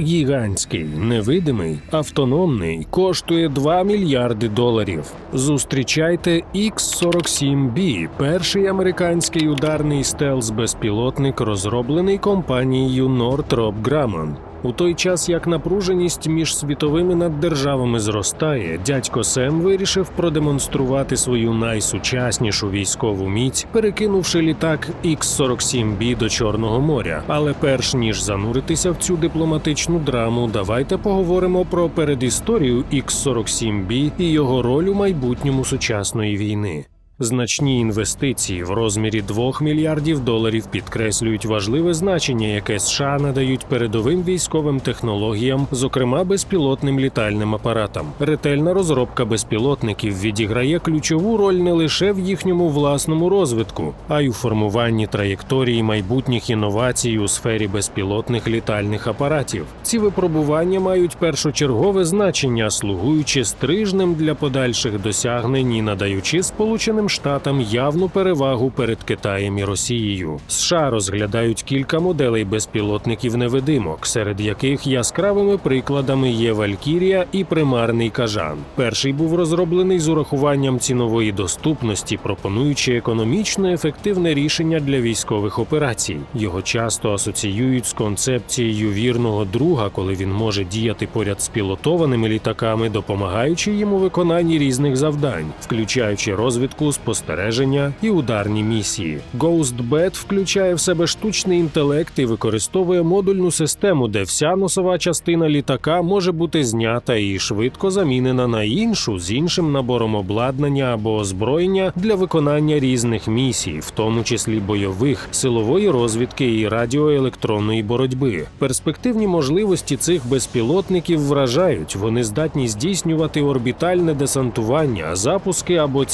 Гігантський, невидимий, автономний, коштує 2 мільярди доларів. Зустрічайте X-47B, перший американський ударний стелс-безпілотник, розроблений компанією Northrop Grumman. У той час, як напруженість між світовими наддержавами зростає, дядько Сем вирішив продемонструвати свою найсучаснішу військову міць, перекинувши літак X-47B до Чорного моря. Але перш ніж зануритися в цю дипломатичну драму, давайте поговоримо про передісторію X-47B і його роль у майбутньому сучасної війни. Значні інвестиції в розмірі 2 мільярдів доларів підкреслюють важливе значення, яке США надають передовим військовим технологіям, зокрема безпілотним літальним апаратам. Ретельна розробка безпілотників відіграє ключову роль не лише в їхньому власному розвитку, а й у формуванні траєкторії майбутніх інновацій у сфері безпілотних літальних апаратів. Ці випробування мають першочергове значення, слугуючи стрижнем для подальших досягнень і надаючи сполученим Штатам явну перевагу перед Китаєм і Росією. США розглядають кілька моделей безпілотників невидимок, серед яких яскравими прикладами є Валькірія і примарний кажан. Перший був розроблений з урахуванням цінової доступності, пропонуючи економічно ефективне рішення для військових операцій. Його часто асоціюють з концепцією вірного друга, коли він може діяти поряд з пілотованими літаками, допомагаючи їм у виконанні різних завдань, включаючи розвідку спостереження і ударні місії. GhostBet включає в себе штучний інтелект і використовує модульну систему, де вся носова частина літака може бути знята і швидко замінена на іншу з іншим набором обладнання або озброєння для виконання різних місій, в тому числі бойових, силової розвідки і радіоелектронної боротьби. Перспективні можливості цих безпілотників вражають. Вони здатні здійснювати орбітальне десантування, запуски або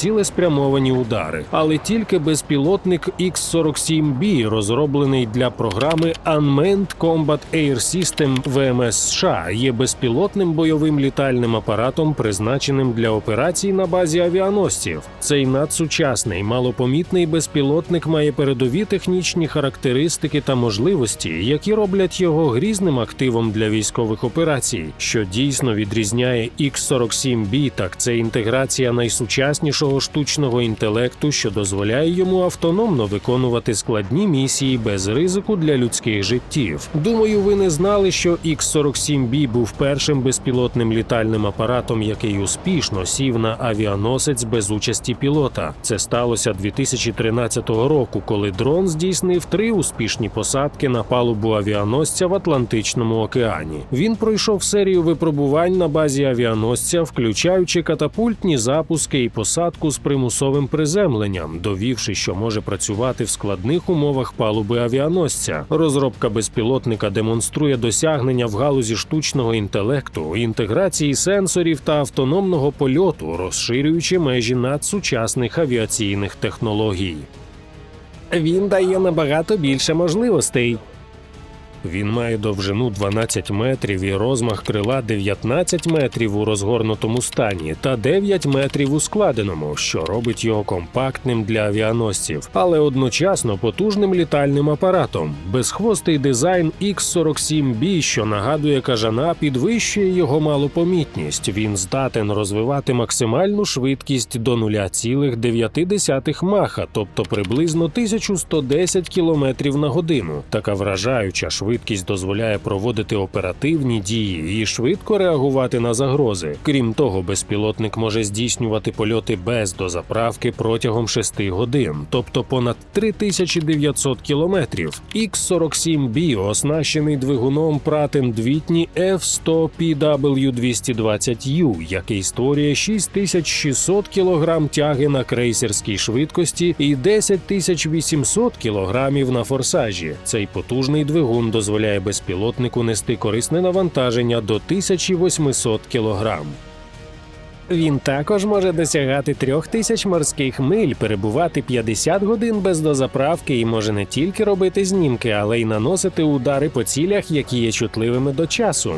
цілеспрямовані удари. Але тільки безпілотник X-47B, розроблений для програми Unmanned Combat Air System ВМС США, є безпілотним бойовим літальним апаратом, призначеним для операцій на базі авіаносців. Цей надсучасний, малопомітний безпілотник має передові технічні характеристики та можливості, які роблять його грізним активом для військових операцій. Що дійсно відрізняє X-47B, так це інтеграція найсучаснішого штучного інтелекту, що дозволяє йому автономно виконувати складні місії без ризику для людських життів. Думаю, ви не знали, що X-47B був першим безпілотним літальним апаратом, який успішно сів на авіаносець без участі пілота. Це сталося 2013 року, коли дрон здійснив три успішні посадки на палубу авіаносця в Атлантичному океані. Він пройшов серію випробувань на базі авіаносця, включаючи катапультні запуски і посадку з примусовим приземленням, довівши, що може працювати в складних умовах палуби авіаносця. Розробка безпілотника демонструє досягнення в галузі штучного інтелекту, інтеграції сенсорів та автономного польоту, розширюючи межі надсучасних авіаційних технологій. Він дає набагато більше можливостей. Він має довжину 12 метрів і розмах крила 19 метрів у розгорнутому стані та 9 метрів у складеному, що робить його компактним для авіаносців, але одночасно потужним літальним апаратом. Безхвостий дизайн X-47B, що нагадує кажана, підвищує його малопомітність. Він здатен розвивати максимальну швидкість до 0,9 маха, тобто приблизно 1110 км на годину. Така вражаюча швидкість швидкість дозволяє проводити оперативні дії і швидко реагувати на загрози. Крім того, безпілотник може здійснювати польоти без дозаправки протягом 6 годин, тобто понад 3900 кілометрів. X-47B оснащений двигуном Pratt Whitney F100PW220U, який створює 6600 кг тяги на крейсерській швидкості і 10800 кг на форсажі. Цей потужний двигун дозволяє безпілотнику нести корисне навантаження до 1800 кг. Він також може досягати трьох тисяч морських миль, перебувати 50 годин без дозаправки і може не тільки робити знімки, але й наносити удари по цілях, які є чутливими до часу.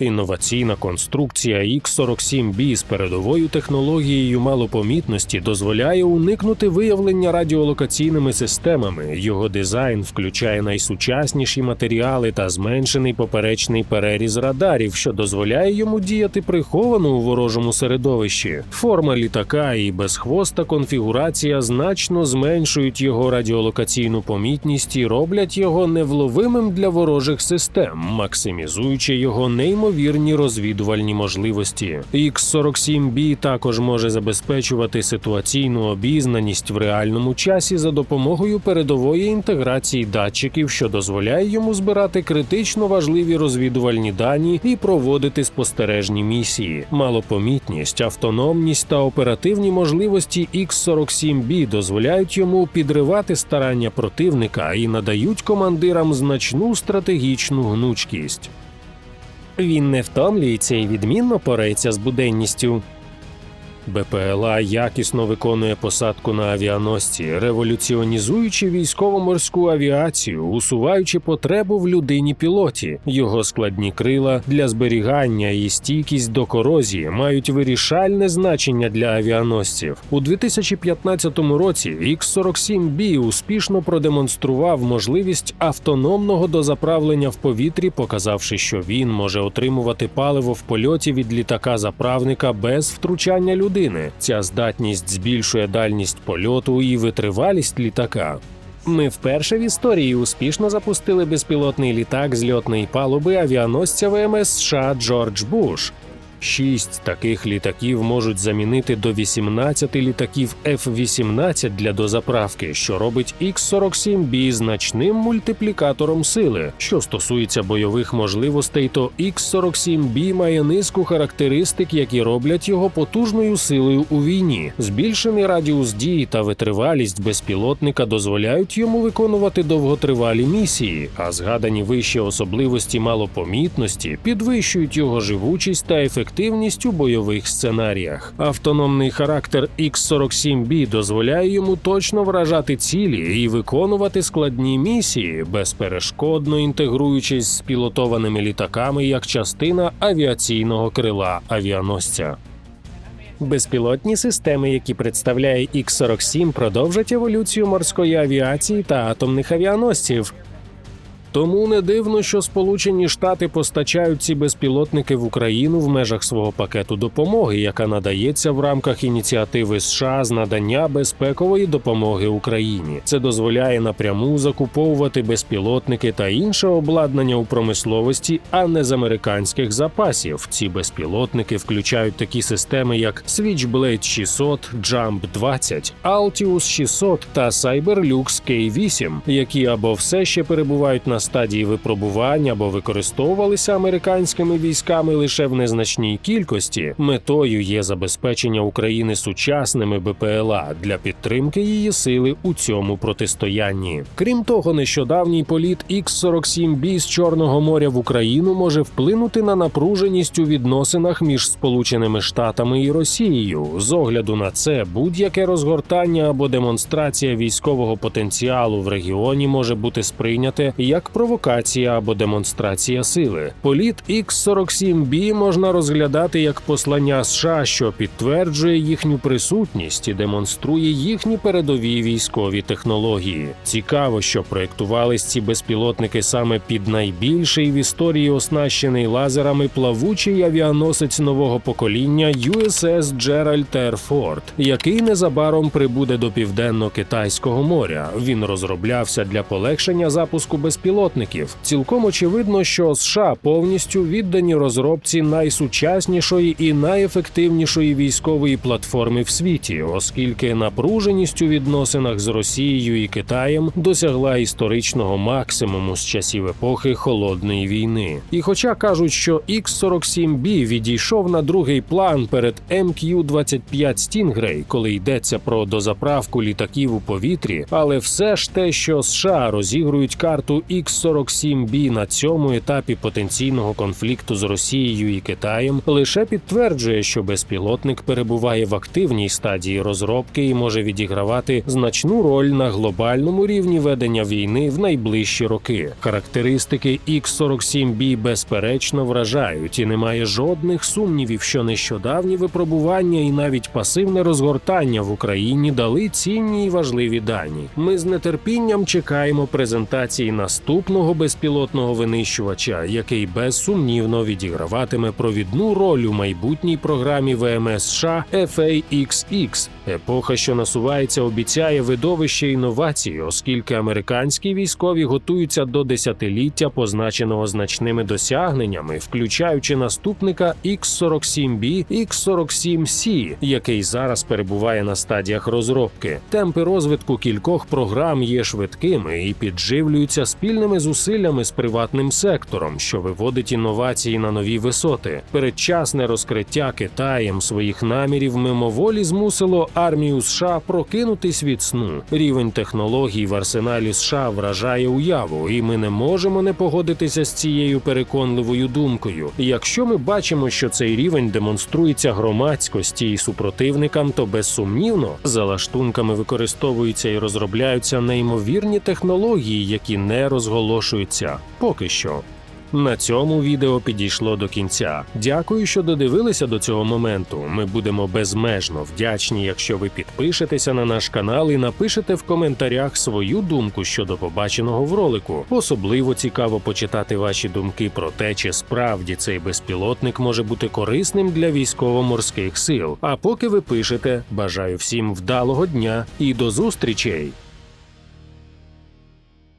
Інноваційна конструкція X47B з передовою технологією малопомітності дозволяє уникнути виявлення радіолокаційними системами. Його дизайн включає найсучасніші матеріали та зменшений поперечний переріз радарів, що дозволяє йому діяти приховано у ворожому середовищі. Форма літака і безхвоста конфігурація значно зменшують його радіолокаційну помітність і роблять його невловимим для ворожих систем, максимізуючи його неймовірні розвідувальні можливості. X47B також може забезпечувати ситуаційну обізнаність в реальному часі за допомогою передової інтеграції датчиків, що дозволяє йому збирати критично важливі розвідувальні дані і проводити спостережні місії. Малопомітність, автономність та оперативні можливості X47B дозволяють йому підривати старання противника і надають командирам значну стратегічну гнучкість. Він не втомлюється і відмінно порається з буденністю. БПЛА якісно виконує посадку на авіаносці, революціонізуючи військово-морську авіацію, усуваючи потребу в людині пілоті. Його складні крила для зберігання і стійкість до корозії мають вирішальне значення для авіаносців. У 2015 році X-47B успішно продемонстрував можливість автономного дозаправлення в повітрі, показавши, що він може отримувати паливо в польоті від літака заправника без втручання людини. Ця здатність збільшує дальність польоту і витривалість літака. Ми вперше в історії успішно запустили безпілотний літак з льотної палуби авіаносця ВМС США Джордж Буш. Шість таких літаків можуть замінити до 18 літаків F-18 для дозаправки, що робить X-47B значним мультиплікатором сили. Що стосується бойових можливостей, то X-47B має низку характеристик, які роблять його потужною силою у війні. Збільшений радіус дії та витривалість безпілотника дозволяють йому виконувати довготривалі місії, а згадані вище особливості малопомітності підвищують його живучість та ефективність ефективність у бойових сценаріях. Автономний характер X-47B дозволяє йому точно вражати цілі і виконувати складні місії, безперешкодно інтегруючись з пілотованими літаками як частина авіаційного крила авіаносця. Безпілотні системи, які представляє X-47, продовжать еволюцію морської авіації та атомних авіаносців. Тому не дивно, що Сполучені Штати постачають ці безпілотники в Україну в межах свого пакету допомоги, яка надається в рамках ініціативи США з надання безпекової допомоги Україні. Це дозволяє напряму закуповувати безпілотники та інше обладнання у промисловості, а не з американських запасів. Ці безпілотники включають такі системи, як Switchblade 600, Jump 20, Altius 600 та Cyberlux K8, які або все ще перебувають на стадії випробування або використовувалися американськими військами лише в незначній кількості. Метою є забезпечення України сучасними БПЛА для підтримки її сили у цьому протистоянні. Крім того, нещодавній політ X-47B з Чорного моря в Україну може вплинути на напруженість у відносинах між Сполученими Штатами і Росією. З огляду на це будь-яке розгортання або демонстрація військового потенціалу в регіоні може бути сприйняте як провокація або демонстрація сили. Політ X-47B можна розглядати як послання США, що підтверджує їхню присутність і демонструє їхні передові військові технології. Цікаво, що проєктувались ці безпілотники саме під найбільший в історії оснащений лазерами плавучий авіаносець нового покоління USS Gerald R. Ford, який незабаром прибуде до південно-китайського моря. Він розроблявся для полегшення запуску безпілотників. Цілком очевидно, що США повністю віддані розробці найсучаснішої і найефективнішої військової платформи в світі, оскільки напруженість у відносинах з Росією і Китаєм досягла історичного максимуму з часів епохи холодної війни. І хоча кажуть, що X-47B відійшов на другий план перед MQ-25 Stingray, коли йдеться про дозаправку літаків у повітрі, але все ж те, що США розігрують карту X X-47B на цьому етапі потенційного конфлікту з Росією і Китаєм лише підтверджує, що безпілотник перебуває в активній стадії розробки і може відігравати значну роль на глобальному рівні ведення війни в найближчі роки. Характеристики X-47B безперечно вражають, і немає жодних сумнівів, що нещодавні випробування і навіть пасивне розгортання в Україні дали цінні і важливі дані. Ми з нетерпінням чекаємо презентації наступного безпілотного винищувача, який безсумнівно відіграватиме провідну роль у майбутній програмі ВМС США FAXX. Епоха, що насувається, обіцяє видовище інновацій, оскільки американські військові готуються до десятиліття, позначеного значними досягненнями, включаючи наступника X-47B, X-47C, який зараз перебуває на стадіях розробки. Темпи розвитку кількох програм є швидкими і підживлюються спільними зусиллями з приватним сектором, що виводить інновації на нові висоти. Передчасне розкриття Китаєм своїх намірів мимоволі змусило армію США прокинутись від сну. Рівень технологій в арсеналі США вражає уяву, і ми не можемо не погодитися з цією переконливою думкою. Якщо ми бачимо, що цей рівень демонструється громадськості і супротивникам, то безсумнівно за лаштунками використовуються і розробляються неймовірні технології, які не розголошуються поки що. На цьому відео підійшло до кінця. Дякую, що додивилися до цього моменту. Ми будемо безмежно вдячні, якщо ви підпишетеся на наш канал і напишете в коментарях свою думку щодо побаченого в ролику. Особливо цікаво почитати ваші думки про те, чи справді цей безпілотник може бути корисним для військово-морських сил. А поки ви пишете, бажаю всім вдалого дня і до зустрічей!